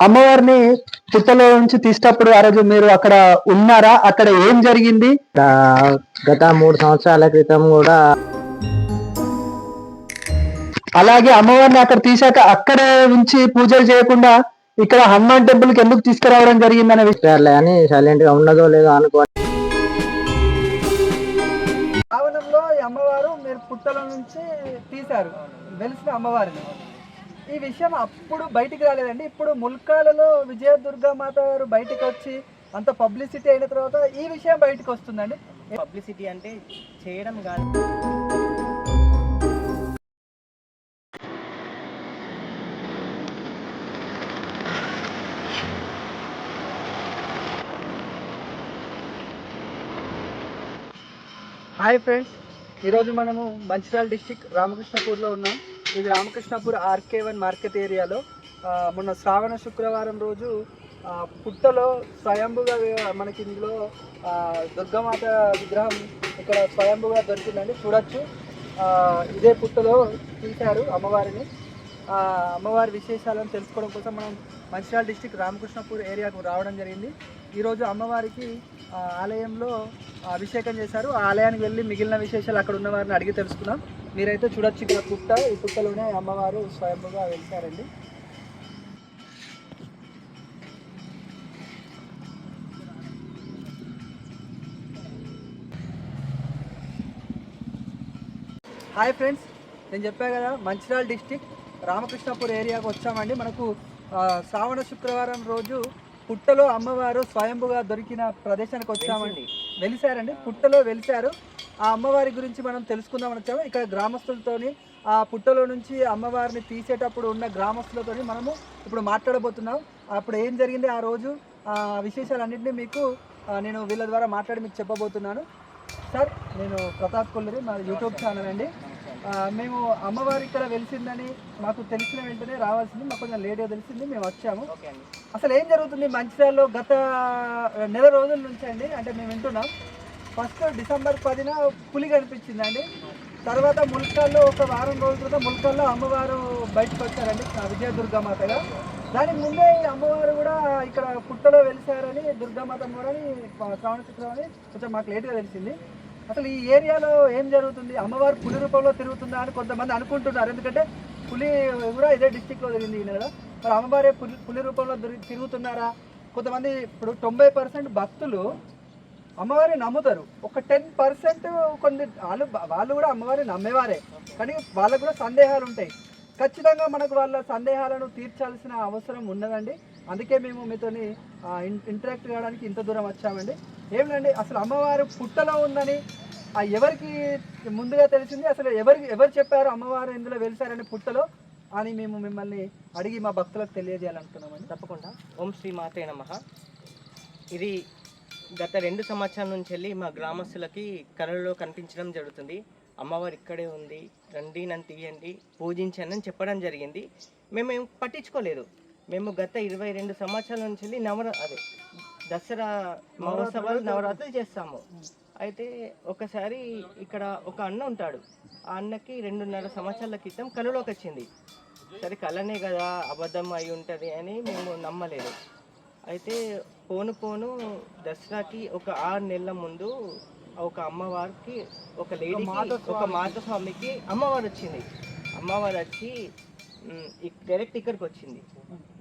అమ్మవారిని పుట్టలో నుంచి తీసేటప్పుడు ఆ రోజు మీరు అక్కడ ఉన్నారా? అక్కడ ఏం జరిగింది? గత మూడు సంవత్సరాల క్రితం కూడా అలాగే అమ్మవారిని అక్కడ తీసాక అక్కడే ఉంచి పూజలు చేయకుండా ఇక్కడ హనుమాన్ టెంపుల్కి ఎందుకు తీసుకురావడం జరిగిందనే విషయం. సర్లే అని సైలెంట్గా ఉన్నదో లేదో అనుకో అమ్మవారు మీరు పుట్టల నుంచి తీశారు. వెలిసిన అమ్మవారిని. ఈ విషయం అప్పుడు బయటికి రాలేదండి. ఇప్పుడు ముల్కాలలో విజయ దుర్గా మాత గారు బయటికి వచ్చి అంత పబ్లిసిటీ అయిన తర్వాత ఈ విషయం బయటికి వస్తుందండి. పబ్లిసిటీ అంటే చేయడం కాదు. Hi friends. ఈరోజు మనము మంచిర్యాల డిస్టిక్ రామకృష్ణపూర్లో ఉన్నాం. ఇది రామకృష్ణపూర్ ఆర్కే వన్ మార్కెట్ ఏరియాలో. మొన్న శ్రావణ శుక్రవారం రోజు పుట్టలో స్వయంభుగా మనకి ఇందులో దుర్గమాత విగ్రహం ఇక్కడ స్వయంభుగా దొరికిందండి. చూడొచ్చు. ఇదే పుట్టలో తీశారు అమ్మవారిని. అమ్మవారి విశేషాలను తెలుసుకోవడం కోసం మనం మంచిర్యాల డిస్టిక్ రామకృష్ణపూర్ ఏరియాకు రావడం జరిగింది. ఈరోజు అమ్మవారికి ఆలయంలో అభిషేకం చేశారు. ఆ ఆలయానికి వెళ్ళి మిగిలిన విశేషాలు అక్కడ ఉన్న వారిని అడిగి తెలుసుకున్నాం మీరైతే చూడొచ్చు ఇక్కడ పుట్ట ఈ పుట్టలోనే అమ్మవారు స్వయంగా వెళ్తారండి హాయ్ ఫ్రెండ్స్ నేను చెప్పా కదా మంచిర్యాల డిస్టిక్ రామకృష్ణపూర్ ఏరియాకు వచ్చామండి. మనకు శ్రావణ శుక్రవారం రోజు పుట్టలో అమ్మవారు స్వయంభుగా దొరికిన ప్రదేశానికి వచ్చామండి. వెలిసారండి. పుట్టలో వెలిసారు. ఆ అమ్మవారి గురించి మనం తెలుసుకుందామని వచ్చాము. ఇక్కడ గ్రామస్తులతోని ఆ పుట్టలో నుంచి అమ్మవారిని తీసేటప్పుడు ఉన్న గ్రామస్తులతోని మనము ఇప్పుడు మాట్లాడబోతున్నాం. అప్పుడు ఏం జరిగింది ఆ రోజు? ఆ విశేషాలన్నింటినీ మీకు నేను వీళ్ళ ద్వారా మాట్లాడి మీకు చెప్పబోతున్నాను. సార్ నేను ప్రతాప్ కొల్లరి మా యూట్యూబ్ ఛానల్ అండి. మేము అమ్మవారి ఇక్కడ వెలిసిందని మాకు తెలిసిన వెంటనే రావాల్సింది మాకు కొంచెం లేట్గా తెలిసింది మేము వచ్చాము. అసలు ఏం జరుగుతుంది మంచిర్యాలలో గత నెల రోజుల నుంచి అండి అంటే మేము వింటున్నాం. ఫస్ట్ డిసెంబర్ పదిన పులి కనిపించిందండి. తర్వాత ముల్కాల్లో ఒక వారం రోజుల క్రితం ముల్కాల్లో అమ్మవారు బయటకు వచ్చారండి విజయ దుర్గామాతగా దానికి ముందే అమ్మవారు కూడా ఇక్కడ పుట్టలో వెలిసారని దుర్గామాత అమ్మవారని శ్రావణ శుక్రవారం అని కొంచెం మాకు లేట్గా తెలిసింది. అసలు ఈ ఏరియాలో ఏం జరుగుతుంది? అమ్మవారు పులి రూపంలో తిరుగుతుందా అని కొంతమంది అనుకుంటున్నారు. ఎందుకంటే పులి కూడా ఇదే డిస్టిక్లో తిరిగింది ఈ కదా. మరి అమ్మవారే పులి పులి రూపంలో తిరుగుతున్నారా? కొంతమంది ఇప్పుడు తొంభై పర్సెంట్ భక్తులు అమ్మవారి నమ్ముతారు. ఒక టెన్ పర్సెంట్ కొన్ని వాళ్ళు వాళ్ళు కూడా అమ్మవారిని నమ్మేవారే. కానీ వాళ్ళకు కూడా సందేహాలు ఉంటాయి. ఖచ్చితంగా మనకు వాళ్ళ సందేహాలను తీర్చాల్సిన అవసరం ఉన్నదండి. అందుకే మేము మీతోని ఇంటరాక్ట్ కావడానికి ఇంత దూరం వచ్చామండి. ఏమిటండి అసలు అమ్మవారు పుట్టలో ఉందని ఎవరికి ముందుగా తెలిసింది? అసలు ఎవరికి ఎవరు చెప్పారు అమ్మవారు ఇందులో వెలిసారని పుట్టలో అని మేము మిమ్మల్ని అడిగి మా భక్తులకు తెలియజేయాలనుకున్నామండి. తప్పకుండా. ఓం శ్రీ మాతే నమ. ఇది గత రెండు సంవత్సరాల నుంచి వెళ్ళి మా గ్రామస్తులకి కళలో కనిపించడం జరుగుతుంది. అమ్మవారు ఇక్కడే ఉంది రండి నన్ను తీయండి పూజించండి అని చెప్పడం జరిగింది. మేము పట్టించుకోలేదు. మేము గత ఇరవై రెండు సంవత్సరాల నుంచి వెళ్ళి నవర అదే దసరా మహోత్సవాలు నవరాత్రులు చేస్తాము. అయితే ఒకసారి ఇక్కడ ఒక అన్న ఉంటాడు. ఆ అన్నకి రెండున్నర సంవత్సరాల క్రితం కళలోకి వచ్చింది. సరే కళనే కదా అబద్ధం అయి ఉంటుంది అని మేము నమ్మలేదు. అయితే పోను పోను దసరాకి ఒక ఆరు నెలల ముందు ఒక అమ్మవారికి ఒక లేడీకి ఒక మాత స్వామికి అమ్మవారు వచ్చింది. అమ్మవారు వచ్చి డైరెక్ట్ ఇక్కడికి వచ్చింది.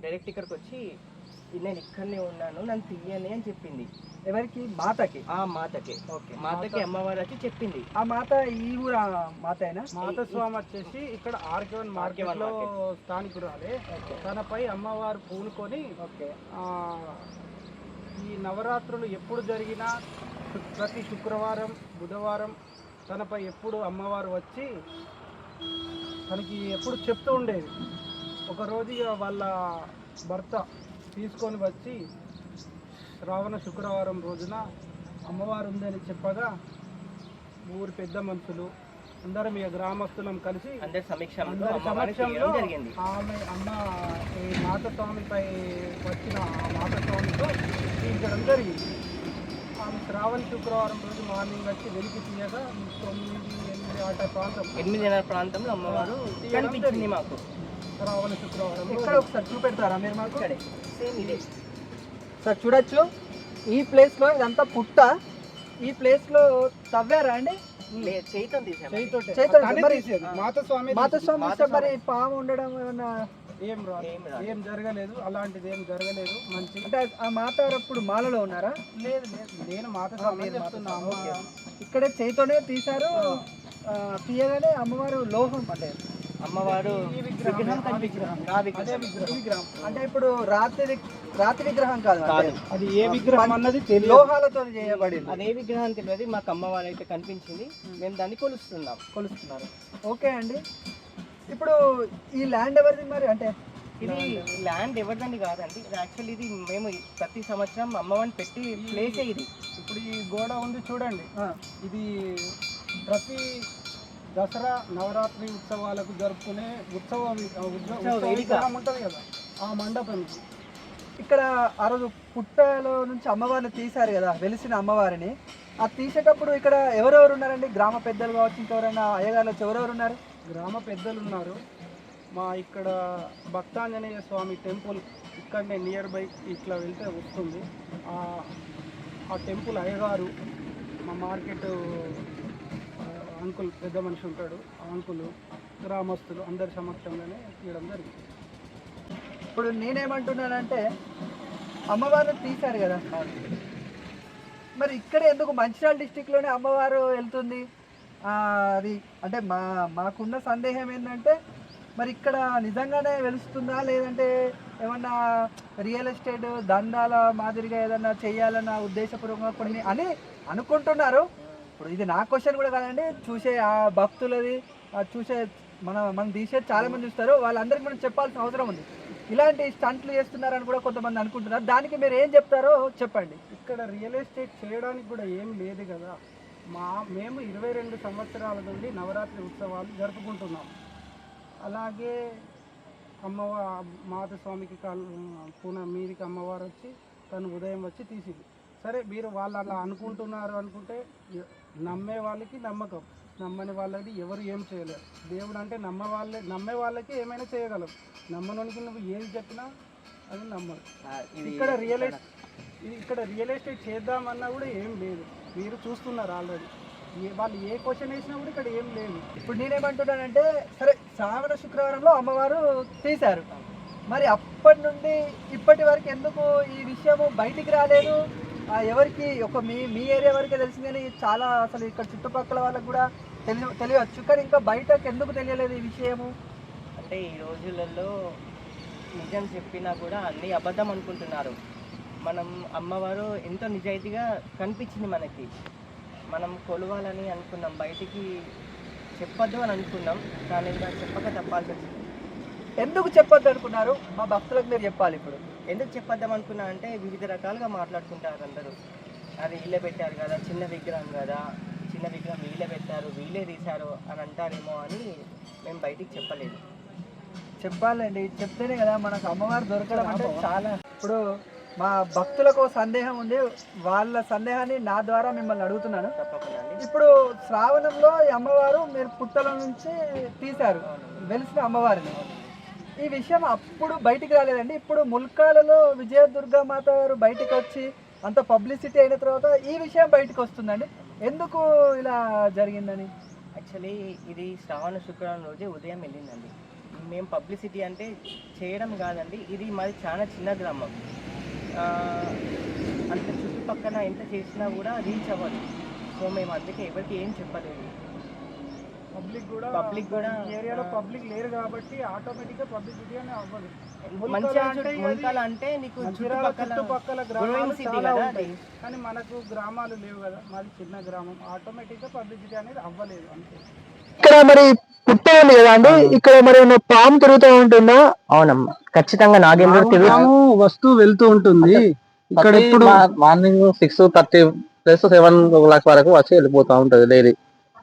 డైరెక్ట్ ఇక్కడికి వచ్చి నేను ఇక్కడనే ఉన్నాను నన్ను తీయని అని చెప్పింది. ఎవరికి? మాతకి. ఆ మాతకి. ఓకే. మాతకి అమ్మవారు వచ్చి చెప్పింది. ఆ మాత ఈ ఊరు మాత అయినా మాతస్వామి వచ్చేసి ఇక్కడ ఆర్కేవన్ మార్కెట్. లో స్థానికురాలే తనపై అమ్మవారు పూనుకొని ఓకే. ఆ, ఈ నవరాత్రులు ఎప్పుడు జరిగినా ప్రతి శుక్రవారం బుధవారం తనపై ఎప్పుడు అమ్మవారు వచ్చి తనకి ఎప్పుడు చెప్తూ ఉండేది. ఒకరోజు ఇక వాళ్ళ భర్త తీసుకొని వచ్చి శ్రావణ శుక్రవారం రోజున అమ్మవారు ఉందని చెప్పగా ఊరి పెద్ద మనుషులు అందరం ఇక గ్రామస్తులం కలిసి అందరి సమీక్షంలో ఆమె అమ్మ ఈ మాతస్వామిపై వచ్చిన మాతస్వామితో తీయించడం జరిగింది. ఆమె శ్రావణ శుక్రవారం రోజు మార్నింగ్ వచ్చి వెలికి తీయగా తొమ్మిది ఎనిమిది ఆట ప్రాంతం ఎనిమిదిన్నర ప్రాంతంలో అమ్మవారు కనిపించింది మాకు. ఇక్కడ ఒకసారి చూపెడతారా మీరు మాకు? సేమ్ ఇదే. సార్ చూడొచ్చు. ఈ ప్లేస్లో ఇదంతా పుట్ట. ఈ ప్లేస్లో తవ్వారా అండి? మరి- పాము ఉండడం ఏం ఏం జరగలేదు. అలాంటిది ఏం జరగలేదు. మంచి అంటే ఆ మాతారు అప్పుడు మాలలో ఉన్నారా? లేదు లేదు. నేను మాతస్వామి మీరు చెప్తున్నా మాతస్వామి, అమ్మ ఓకే. ఇక్కడే చేయితోనే తీశారు. తీయగానే అమ్మవారు లోహం అంటే అమ్మవారు విగ్రహం, విగ్రహం అంటే ఇప్పుడు రాతి వి- రాతి విగ్రహం కాదు అది ఏ విగ్రహం అన్నది తెలియదు. లోహాలతో చేయబడింది. అదే విగ్రహం తెలియదు. మాకు అమ్మవారు అయితే కనిపించింది. మేము. దాన్ని కొలుస్తున్నాం. కొలుస్తున్నారు. ఓకే అండి. ఇప్పుడు ఈ ల్యాండ్ ఎవరిది మరి? అంటే ఇది ల్యాండ్ ఎవరిదండి కాదండి. ఇది యాక్చువల్లీ ఇది మేము ప్రతి సంవత్సరం అమ్మవారిని పెట్టి ప్లేసే ఇది. ఇప్పుడు ఈ గోడ ఉంది చూడండి. ఇది ప్రతి దసరా నవరాత్రి ఉత్సవాలకు జరుపుకునే ఉత్సవం ఉంటుంది కదా ఆ మండపం. ఇక్కడ ఆ రోజు పుట్టలో నుంచి అమ్మవారిని తీశారు కదా వెలిసిన అమ్మవారిని. ఆ తీసేటప్పుడు ఇక్కడ ఎవరెవరు ఉన్నారండి? గ్రామ పెద్దలు కావచ్చు ఇంకెవరైనా అయ్యగారు వచ్చి ఎవరెవరు ఉన్నారు? గ్రామ పెద్దలు ఉన్నారు. మా ఇక్కడ భక్తాంజనేయ స్వామి టెంపుల్ ఇక్కడనే నియర్ బై ఇట్లా వెళ్తే వస్తుంది. ఆ ఆ టెంపుల్ అయ్యగారు మా మార్కెట్ అంకుల్ పెద్ద మనిషి ఉంటాడు. ఆ అంకులు గ్రామస్తులు అందరి సమక్షంలోనే తీయడం జరిగింది. ఇప్పుడు నేనేమంటున్నానంటే అమ్మవారు తీశారు కదా. మరి ఇక్కడ ఎందుకు మంచిర్యాల డిస్టిక్లోనే అమ్మవారు వెళ్తుంది? అది అంటే మా మాకున్న సందేహం ఏంటంటే మరి ఇక్కడ నిజంగానే వెలుస్తుందా? లేదంటే ఏమన్నా రియల్ ఎస్టేట్ దందాల మాదిరిగా ఏదన్నా చేయాలన్న ఉద్దేశపూర్వకంగా కొన్ని అని అనుకుంటున్నారు. ఇప్పుడు ఇది నా క్వశ్చన్ కూడా కాదండి. చూసే ఆ భక్తులది చూసే మన మనం తీసే చాలా మంది చూస్తారు. వాళ్ళందరికీ మనం చెప్పాల్సిన అవసరం ఉంది. ఇలాంటి స్టంట్లు చేస్తున్నారని కూడా కొంతమంది అనుకుంటున్నారు. దానికి మీరు ఏం చెప్తారో చెప్పండి. ఇక్కడ రియల్ ఎస్టేట్ చేయడానికి కూడా ఏం లేదు కదా. మా మేము ఇరవై రెండు సంవత్సరాల నుండి నవరాత్రి ఉత్సవాలు జరుపుకుంటున్నాం. అలాగే అమ్మవారు మాతస్వామికి కాలు పూన మీదికి అమ్మవారు వచ్చి తను ఉదయం వచ్చి తీసింది. సరే మీరు వాళ్ళు అలా అనుకుంటున్నారు అనుకుంటే నమ్మే వాళ్ళకి నమ్మకం. నమ్మని వాళ్ళకి ఎవరు ఏం చేయలేరు. దేవుడు అంటే నమ్మ వాళ్ళే నమ్మే వాళ్ళకి ఏమైనా చేయగలరు. నమ్మనోనికి నువ్వు ఏది చెప్పినా అది నమ్మరు. ఇక్కడ రియల్ ఎస్టేట్ ఇక్కడ రియల్ ఎస్టేట్ చేద్దామన్నా కూడా ఏం లేదు. మీరు చూస్తున్నారు ఆల్రెడీ. వాళ్ళు ఏ క్వశ్చన్ వేసినా కూడా ఇక్కడ ఏం లేదు. ఇప్పుడు నేనేమంటున్నానంటే సరే శ్రావణ శుక్రవారంలో అమ్మవారు తీశారు. మరి అప్పటి నుండి ఇప్పటి వరకు ఎందుకు ఈ విషయము బయటికి రాలేదు? ఎవరికి ఒక మీ మీ ఏరియా వరకే తెలిసింది కానీ చాలా అసలు ఇక్కడ చుట్టుపక్కల వాళ్ళకి కూడా తెలియ తెలియవచ్చు. కానీ ఇంకా బయటకు ఎందుకు తెలియలేదు ఈ విషయము? అంటే ఈ రోజులలో నిజం చెప్పినా కూడా అన్ని అబద్ధం అనుకుంటున్నారు. మనం అమ్మవారు ఎంతో నిజాయితీగా కనిపించింది మనకి. మనం కొలవాలని అనుకున్నాం. బయటికి చెప్పొద్దు అని అనుకున్నాం. కానీ ఇంకా చెప్పక తప్పాల్సి వచ్చింది. ఎందుకు చెప్పొద్దు అనుకున్నారు? మా భక్తులకు మీరు చెప్పాలి ఇప్పుడు. ఎందుకు చెప్పొద్దాం అనుకున్నా అంటే వివిధ రకాలుగా మాట్లాడుకుంటారు అందరూ. అది వీళ్ళే పెట్టారు కదా చిన్న విగ్రహం కదా చిన్న విగ్రహం వీళ్ళే పెట్టారు వీళ్ళే తీశారు అని అంటారేమో అని మేము బయటికి చెప్పలేదు. చెప్పాలండి చెప్తేనే కదా మనకు అమ్మవారు దొరకడం అంటే చాలా ఇప్పుడు మా భక్తులకు సందేహం ఉంది వాళ్ళ సందేహాన్ని నా ద్వారా మిమ్మల్ని అడుగుతున్నాను. ఇప్పుడు శ్రావణంలో ఈ అమ్మవారు మీరు పుట్టల నుంచి తీశారు వెలిసిన అమ్మవారిని. ఈ విషయం అప్పుడు బయటికి రాలేదండి. ఇప్పుడు ముల్కాలలో విజయదుర్గా మాత గారు బయటికి వచ్చి అంత పబ్లిసిటీ అయిన తర్వాత ఈ విషయం బయటకు వస్తుందండి. ఎందుకు ఇలా జరిగిందని? యాక్చువల్లీ ఇది శ్రావణ శుక్రవారం రోజే ఉదయం వెళ్ళిందండి. మేము పబ్లిసిటీ అంటే చేయడం కాదండి. ఇది మాది చాలా చిన్న గ్రామం. అంత చుట్టుపక్కల ఎంత చేసినా కూడా రీచ్ అవ్వదు. సో మేము అందుకే ఎవరికి ఏం చెప్పలేదు. పబ్లిక్ కూడా Public కూడా, ఏరియాలో పబ్లిక్ లేరు కాబట్టి ఆటోమేటిక్గా పబ్లిసిటీ అని అవ్వదు. మంచిగా అంటే నీకు చుట్టుపక్కల గ్రామాలు చాలా ఉంటాయి. కానీ మనకు గ్రామాలు లేవు కదా మాది చిన్న గ్రామం. ఆటోమేటిక్గా పబ్లిసిటీ అనేది అవ్వలేదు అంతే. ఇక్కడ మరి పుట్ట ఉంది కదా అండి ఇక్కడ మరి పాము తిరుగుతూ ఉంటుందా? అవునమ్మా ఖచ్చితంగా నాగేంద్ర పాము వస్తూ వెళ్తూ ఉంటుంది. ఇక్కడ ఇప్పుడు morning six thirty plus seven o'clock వరకు వచ్చి వెళ్ళిపోతా ఉంటది డైలీ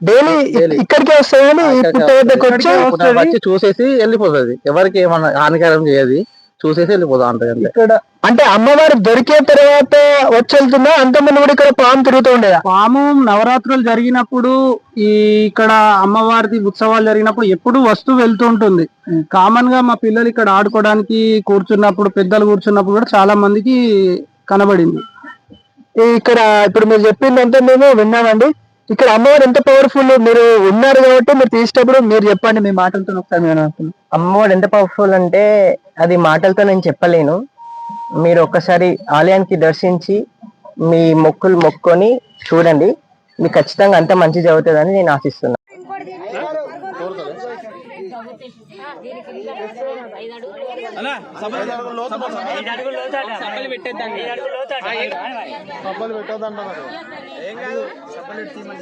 డైలీ. ఇక్కడికే వస్తాయని ఈ పుట్ట వద్దకు వచ్చి వచ్చి చూసేసి వెళ్ళిపోతుంది. ఎవరికి ఏమన్నా హానికరం చేయదు చూసేసి వెళ్ళిపోతా అంతే ఇక్కడ అంటే అమ్మవారు దొరికే తర్వాత వచ్చి వెళ్తుందా అంతకుముందు కూడా ఇక్కడ పాము తిరుగుతూ ఉండేదా? పాము నవరాత్రులు జరిగినప్పుడు ఈ ఇక్కడ అమ్మవారిది ఉత్సవాలు జరిగినప్పుడు ఎప్పుడు వస్తూ వెళ్తూ ఉంటుంది. కామన్గా మా పిల్లలు ఇక్కడ ఆడుకోవడానికి కూర్చున్నప్పుడు పెద్దలు కూర్చున్నప్పుడు కూడా చాలా మందికి కనబడింది. ఇక్కడ ఇప్పుడు మీరు చెప్పిందంటే మేము విన్నామండి. ఇక్కడ అమ్మవారు ఎంత పవర్ఫుల్ మీరు ఉన్నారు కాబట్టి మీరు తీసేటప్పుడు మీరు చెప్పండి మీ మాటలతో ఒకసారి నేను అనుకున్నాను ఎంత పవర్ఫుల్ అంటే అది మాటలతో నేను చెప్పలేను. మీరు ఒక్కసారి ఆలయానికి దర్శించి మీ మొక్కులు మొక్కొని చూడండి. మీకు ఖచ్చితంగా అంత మంచి జరుగుతుందని నేను ఆశిస్తున్నాను. సబ్బలు పెట్టేద్దండి సబ్బలు పెట్టేద్దంట ఏం కాదు సబ్బలు తీయమని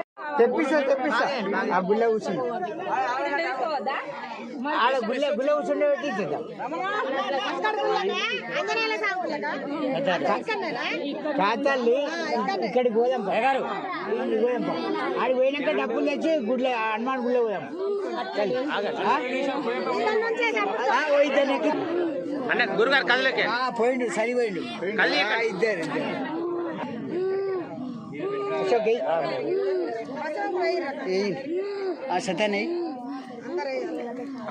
తెప్పిస్తా తెప్పిస్తా ఆ గుళ్ళ కూర్చుని ఆడ గుళ్ళ గుళ్ళ కూర్చుండే పెట్టి ఇచ్చేద్దాం కాతల్లి ఇక్కడికి పోదాం గారు? పోదాం ఆడికి పోయినాక డబ్బులు తెచ్చి గుడ్ల హనుమాన్ గుళ్ళ పోదాం. ఇద్దరు ఎక్కి- ఆ, పోయిండు సరి పోయిండు ఇద్దరు. ఇద్దరు. అశోక్ ఆ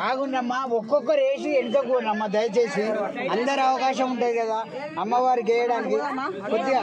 ఆగుండమ్మా ఒక్కొక్కరు వేసి వెనుకపోనమ్మా దయచేసి. అందరు అవకాశం ఉంటుంది కదా అమ్మవారికి వేయడానికి కొద్దిగా.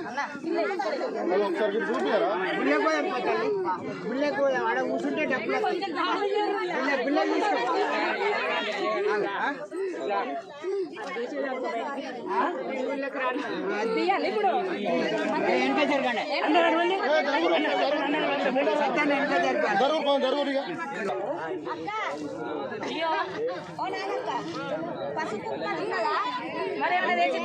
పోదాం ఆడ కూర్చుంటే డబ్బులు వస్తాయి. గుళ్ళ గుళ్ళకి వెనక జరగండి సత్యాన్ని వెనక మరి తెచ్చి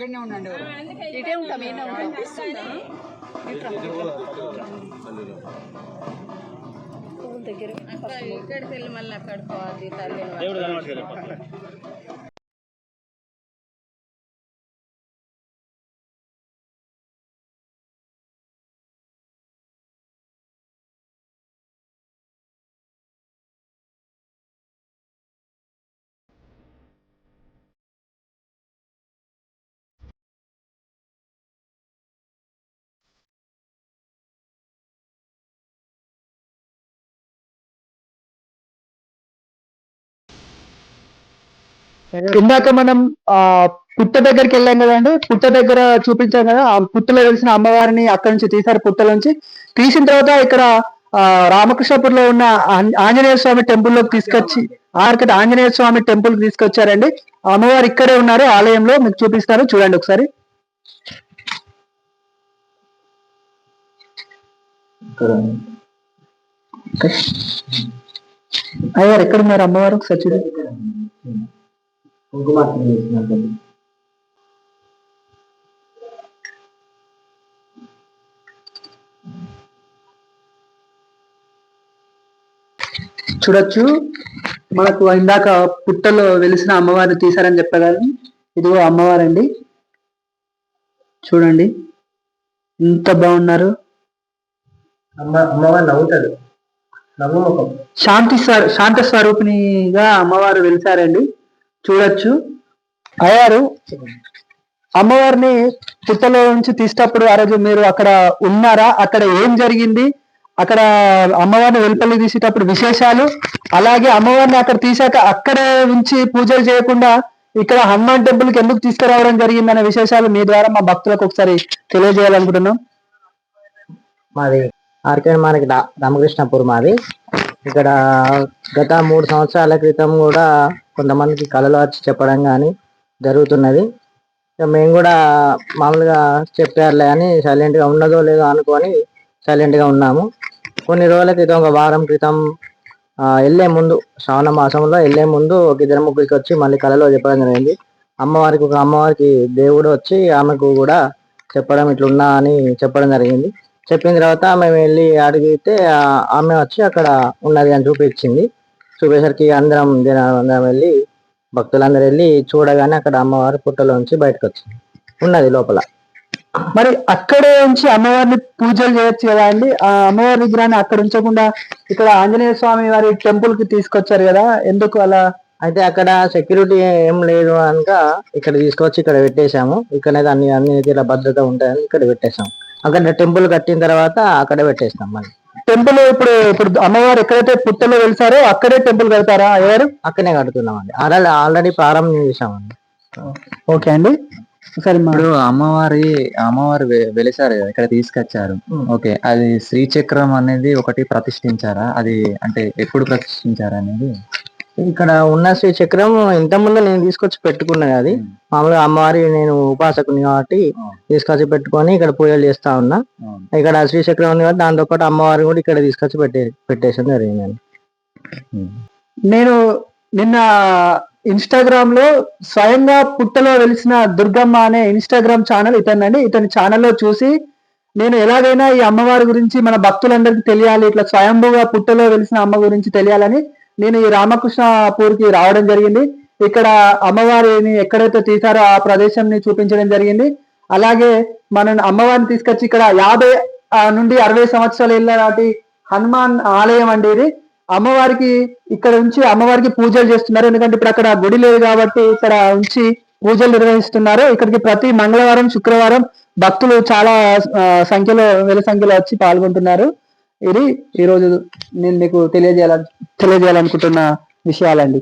ఇక్కడనే ఉండండి. ఇటే ఉంటాం ఈయన ఉంటాం ఇక్కడికి వెళ్ళి మళ్ళీ అక్కడికి తల్లి ఇందాక మనం ఆ పుట్ట దగ్గరికి వెళ్ళాం కదండి పుట్ట దగ్గర చూపించాం కదా. ఆ పుట్టలో వెలిసిన అమ్మవారిని అక్కడి నుంచి తీశారు పుట్ట నుంచి. తీసిన తర్వాత ఇక్కడ ఆ రామకృష్ణపూర్లో ఉన్న ఆంజనేయ స్వామి టెంపుల్లోకి తీసుకొచ్చి ఆర్కటి ఆంజనేయ స్వామి టెంపుల్కి తీసుకొచ్చారండి. అమ్మవారు ఇక్కడే ఉన్నారు ఆలయంలో. మీకు చూపిస్తారు చూడండి ఒకసారి. అయ్యారు ఎక్కడ ఉన్నారు అమ్మవారు? ఒకసారి చూడండి. చూడొచ్చు మనకు ఇందాక పుట్టలో వెలిసిన అమ్మవారిని తీశారని చెప్పారు ఇదిగో అమ్మవారండి. చూడండి ఎంత బాగున్నారు. అమ్మ అమ్మవారు నవ్వుతాడు నవ్వు శాంతి స్వ- శాంత స్వరూపిణిగా అమ్మవారు వెలిసారండి. చూడొచ్చు. అయ్యారు. అమ్మవారిని పుట్టలో నుంచి తీసేటప్పుడు ఆ రోజు మీరు అక్కడ ఉన్నారా? అక్కడ ఏం జరిగింది? అక్కడ అమ్మవారిని వెలుపల్లి తీసేటప్పుడు విశేషాలు? అలాగే అమ్మవారిని అక్కడ తీసాక అక్కడే ఉంచి పూజలు చేయకుండా ఇక్కడ హనుమాన్ టెంపుల్కి ఎందుకు తీసుకురావడం జరిగిందనే విశేషాలు మీ ద్వారా మా భక్తులకు ఒకసారి తెలియజేయాలనుకుంటున్నాం. మాది ఆర్కే మనకి రామకృష్ణపూర్ మాది. ఇక్కడ గత మూడు సంవత్సరాల క్రితం కూడా కొంతమందికి కళలు వచ్చి చెప్పడం కానీ జరుగుతున్నది. ఇక మేము కూడా మామూలుగా చెప్పారులే అని సైలెంట్గా ఉన్నదో లేదో అనుకొని సైలెంట్గా ఉన్నాము. కొన్ని రోజుల క్రితం ఒక వారం క్రితం వెళ్ళే ముందు శ్రావణ మాసంలో వెళ్ళే ముందు ఒక ఇద్దరు ముగ్గురికి వచ్చి మళ్ళీ కళలో చెప్పడం జరిగింది. అమ్మవారికి ఒక అమ్మవారికి దేవుడు వచ్చి ఆమెకు కూడా చెప్పడం ఇట్లున్నా అని చెప్పడం జరిగింది. చెప్పిన తర్వాత మేము వెళ్ళి అడిగితే ఆమె వచ్చి అక్కడ ఉన్నది అని చూపించింది. చూపేసరికి అందరం అందరం వెళ్ళి భక్తులందరూ వెళ్ళి చూడగానే అక్కడ అమ్మవారు పుట్టలోంచి బయటకు వచ్చింది ఉన్నది లోపల. మరి అక్కడే ఉంచి అమ్మవారిని పూజలు చేయొచ్చు కదా అండి? ఆ అమ్మవారి విగ్రహాన్ని అక్కడ ఉంచకుండా ఇక్కడ ఆంజనేయ స్వామి వారి టెంపుల్కి తీసుకొచ్చారు కదా? ఎందుకు అలా? అయితే అక్కడ సెక్యూరిటీ ఏం లేదు కనుక ఇక్కడ తీసుకొచ్చి ఇక్కడ పెట్టేశాము. ఇక్కడైతే అన్ని అన్ని భద్రత ఉంటాయని ఇక్కడ పెట్టేశాము. అక్కడ టెంపుల్ కట్టిన తర్వాత అక్కడే పెట్టేస్తాం మళ్ళీ. టెంపుల్ ఇప్పుడు ఇప్పుడు అమ్మవారు ఎక్కడైతే పుట్టలో వెళ్తారో అక్కడే టెంపుల్ కడతారా ఎవరు అక్కడనే కడుతున్నామండి. ఆల్రెడీ ఆల్రెడీ ప్రారంభం చేశామండి. ఓకే అండి. సరే ఇప్పుడు అమ్మవారి అమ్మవారు వె- వెలిసారు కదా ఇక్కడ తీసుకొచ్చారు. ఓకే అది శ్రీచక్రం అనేది ఒకటి ప్రతిష్ఠించారా? అది అంటే ఎప్పుడు ప్రతిష్ఠించారు అనేది? ఇక్కడ ఉన్న శ్రీ చక్రం ఇంత ముందు నేను తీసుకొచ్చి పెట్టుకున్నది అది. మామూలుగా అమ్మవారి నేను ఉపాసకుని కాబట్టి తీసుకొచ్చి పెట్టుకొని ఇక్కడ పూజలు చేస్తా ఉన్నా. ఇక్కడ శ్రీ చక్రం ఉంది కాబట్టి దాంతో పాటు అమ్మవారిని కూడా ఇక్కడ తీసుకొచ్చి పెట్టే పెట్టేయడం జరిగిందండి నేను నిన్న ఇన్స్టాగ్రామ్లో స్వయంగా పుట్టలో వెలిసిన దుర్గమ్మ అనే ఇన్స్టాగ్రామ్ ఛానల్ ఇతనండి. ఇతని ఛానల్లో చూసి నేను ఎలాగైనా ఈ అమ్మవారి గురించి మన భక్తులందరికీ తెలియాలి ఇట్లా స్వయంభూగా పుట్టలో వెలిసిన అమ్మ గురించి తెలియాలని నేను ఈ రామకృష్ణపూర్కి రావడం జరిగింది. ఇక్కడ అమ్మవారిని ఎక్కడైతే తీసారో ఆ ప్రదేశాన్ని చూపించడం జరిగింది. అలాగే మన అమ్మవారిని తీసుకొచ్చి ఇక్కడ యాభై నుండి అరవై సంవత్సరాల ఏళ్ళ నాటి హనుమాన్ ఆలయం అండి ఇది. అమ్మవారికి ఇక్కడ ఉంచి అమ్మవారికి పూజలు చేస్తున్నారు. ఎందుకంటే ఇప్పుడు అక్కడ గుడి లేదు కాబట్టి ఇక్కడ ఉంచి పూజలు నిర్వహిస్తున్నారు. ఇక్కడికి ప్రతి మంగళవారం శుక్రవారం భక్తులు చాలా సంఖ్యలో వేల సంఖ్యలో వచ్చి పాల్గొంటున్నారు. ఇది ఈ రోజు నేను మీకు తెలియజేయాల తెలియజేయాలనుకుంటున్న విషయాలండి.